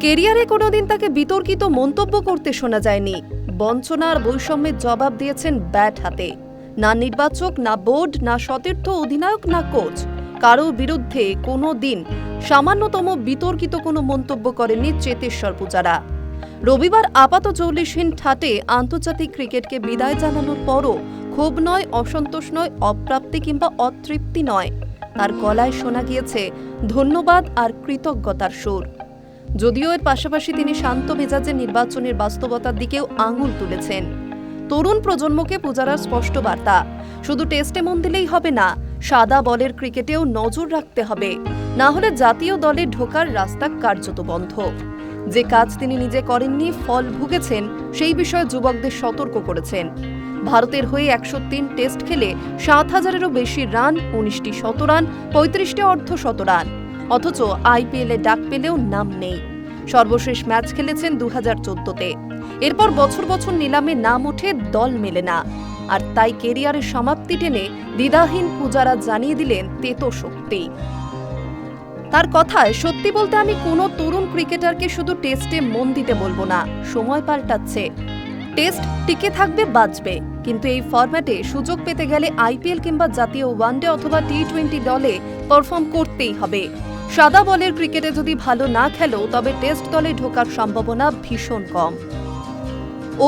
কেরিয়ারে কোনোদিন তাকে বিতর্কিত মন্তব্য করতে শোনা যায়নি। বঞ্চনা আর বৈষম্যের জবাব দিয়েছেন ব্যাট হাতে। না নির্বাচক, না বোর্ড, না সতীর্থ অধিনায়ক, না কোচ। কারোর বিরুদ্ধে কোনো দিন সামান্যতম বিতর্কিত কোনো মন্তব্য করেননি চেতেশ্বর পূজারা। রবিবার আপাত চল্লিশহীন ঠাটে আন্তর্জাতিক ক্রিকেটকে বিদায় জানানোর পরও ক্ষোভ নয়, অসন্তোষ নয়, অপ্রাপ্তি কিংবা অতৃপ্তি নয়। তার গলায় শোনা গিয়েছে, ধন্যবাদ আর কৃতজ্ঞতার সুর। যদিও এর পাশাপাশি তিনি শান্ত মেজাজে নির্বাচনের বাস্তবতার দিকেও আঙুল তুলেছেন। তরুণ প্রজন্মকে পূজারার স্পষ্ট বার্তা, শুধু টেস্টে মন দিলেই হবে না, সাদা বলের ক্রিকেটেও নজর রাখতে হবে। না হলে জাতীয় দলে ঢোকার রাস্তা কার্যত বন্ধ। যে কাজ তিনি নিজে করেননি, ফল ভুগেছেন, সেই বিষয়ে যুবকদের সতর্ক করেছেন। ভারতের হয়ে একশো তিন টেস্ট খেলে সাত হাজারেরও বেশি রান, উনিশটি শতরান পঁয়ত্রিশটি অর্ধ শতরান অথচ আইপিএলে ডাক পেলেও নাম নেই। সর্বশেষ ম্যাচ খেলেছেন দু হাজার চোদ্দতে। এরপর বছর বছর নিলামে নাম ওঠে, দল মেলে না। আর তাই কেরিয়ারের সমাপ্তি টেনে দ্বিধাহীন পূজারা জানিয়ে দিলেন তেতো শক্তি। তার কথায়, সত্যি বলতে আমি কোনো তরুণ ক্রিকেটারকে শুধু টেস্টে মন দিতে বলব না, সময় পাল্টাচ্ছে। টেস্ট টিকে থাকবে, বাঁচবে। কিন্তু এই ফরম্যাটে সুযোগ পেতে গেলে আইপিএল কিংবা জাতীয় ওয়ানডে অথবা টি টোয়েন্টি দলে পারফর্ম করতেই হবে। সাদা বলের ক্রিকেটে যদি ভালো না খেলো, তবে টেস্ট দলে ঢোকার সম্ভাবনা ভীষণ কম।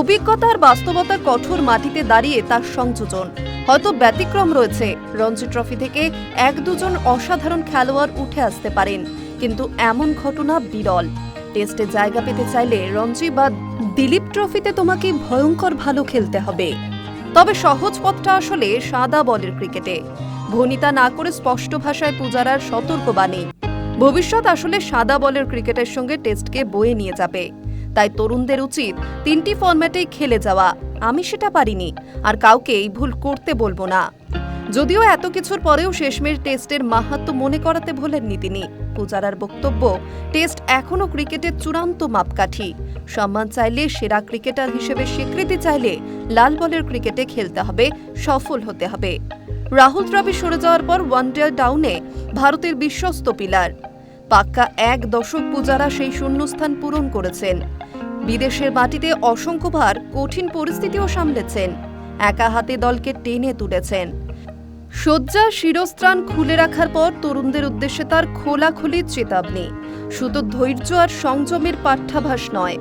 অভিজ্ঞতার বাস্তবতার কঠোর মাটিতে দাঁড়িয়ে তার সংযোজন। হয়তো ব্যতিক্রম রয়েছে, রঞ্জি ট্রফি থেকে এক দুজন অসাধারণ খেলোয়াড় উঠে আসতে পারেন, কিন্তু এমন ঘটনা বিরল। টেস্টে জায়গা পেতে চাইলে রঞ্জি বা দিলীপ ট্রফিতে তোমাকে ভয়ঙ্কর ভালো খেলতে হবে। তবে সহজ পথটা আসলে সাদা বলের ক্রিকেটে। ভনিতা না করে স্পষ্ট ভাষায় পূজারার সতর্কবাণী। ভবিষ্যৎ আসলে সাদা বলের ক্রিকেটের সঙ্গে টেস্টকে বয়ে নিয়ে যাবে। তাই তরুণদের উচিত তিনটি ফরম্যাটেই খেলে যাওয়া। আমি সেটা পারিনি, আর কাউকে এই ভুল করতে বলব না। যদিও এত কিছুর পরেও শেষমেশ টেস্টের মাহাত্ম মনে করাতে ভোলেননি তিনি। পূজারার বক্তব্য, টেস্ট এখনও ক্রিকেটের চূড়ান্ত মাপকাঠি। সম্মান চাইলে সেরা ক্রিকেটার হিসেবে স্বীকৃতি চাইলে লাল বলের ক্রিকেটে খেলতে হবে, সফল হতে হবে। রাহুল দ্রাবিড় সরে যাওয়ার পর ওয়ানডে ডাউনে ভারতের বিশ্বস্ত পিলার। পাক্কা এক দশক পূজারা সেই শূন্যস্থান পূরণ করেছেন। বিদেশের মাটিতে অসংখ্যবার কঠিন পরিস্থিতিও সামলেছেন। একা হাতে দলকে টেনে তুলেছেন। শয্যা, শিরস্ত্রাণ খুলে রাখার পর তরুণদের উদ্দেশ্যে তার খোলাখুলি চেতাবনী। শুধু ধৈর্য আর সংযমের পাঠ্যাভাস নয়।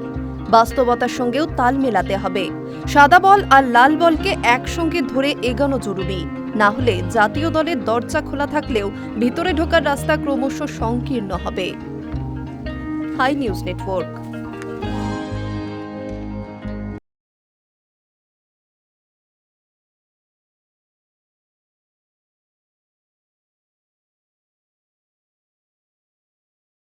বাস্তবতার সঙ্গেও তাল মেলাতে হবে। সাদা বল আর লাল বলকে একসঙ্গে ধরে এগানো জরুরি। না হলে জাতীয় দলের দরজা খোলা থাকলেও ভিতরে ঢোকার রাস্তা ক্রমশ সংকীর্ণ হবে। Hi news network.